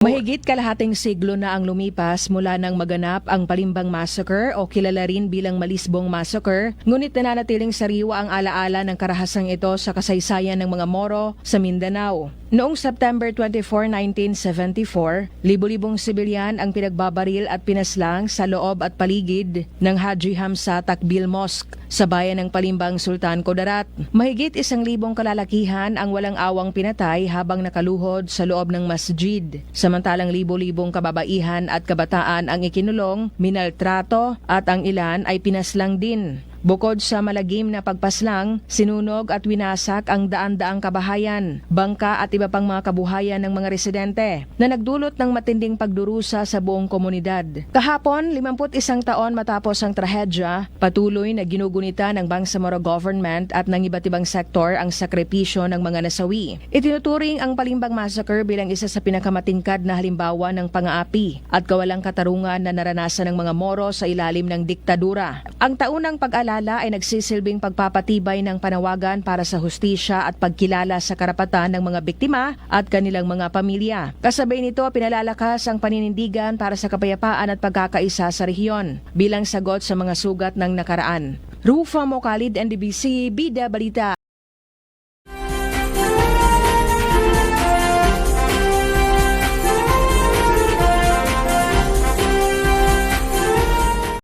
Mahigit kalahating siglo na ang lumipas mula nang maganap ang Palimbang Massacre o kilala rin bilang Malisbong Massacre, ngunit nananatiling sariwa ang alaala ng karahasang ito sa kasaysayan ng mga Moro sa Mindanao. Noong September 24, 1974, libo-libong sibilyan ang pinagbabaril at pinaslang sa loob at paligid ng Haji Hamza Takbil Mosque sa bayan ng Palimbang Sultan Kudarat. Mahigit isang libong kalalakihan ang walang awang pinatay habang nakaluhod sa loob ng masjid. Samantalang libo-libong kababaihan at kabataan ang ikinulong, minaltrato at ang ilan ay pinaslang din. Bukod sa malagim na pagpaslang, sinunog at winasak ang daan-daang kabahayan, bangka at iba pang mga kabuhayan ng mga residente na nagdulot ng matinding pagdurusa sa buong komunidad. Kahapon, 51 taon matapos ang trahedya, patuloy na ginugunita ng Bangsamoro government at ng iba't ibang sektor ang sakripisyo ng mga nasawi. Itinuturing ang Palimbang Massacre bilang isa sa pinakamatingkad na halimbawa ng pang-aapi at kawalang katarungan na naranasan ng mga Moro sa ilalim ng diktadura. Ang taunang pag-alala ay nagsisilbing pagpapatibay ng panawagan para sa hustisya at pagkilala sa karapatan ng mga biktima at kanilang mga pamilya. Kasabay nito, pinalalakas ang paninindigan para sa kapayapaan at pagkakaisa sa rehiyon bilang sagot sa mga sugat ng nakaraan. Rufa Mokalid, NDBC, Bida Balita.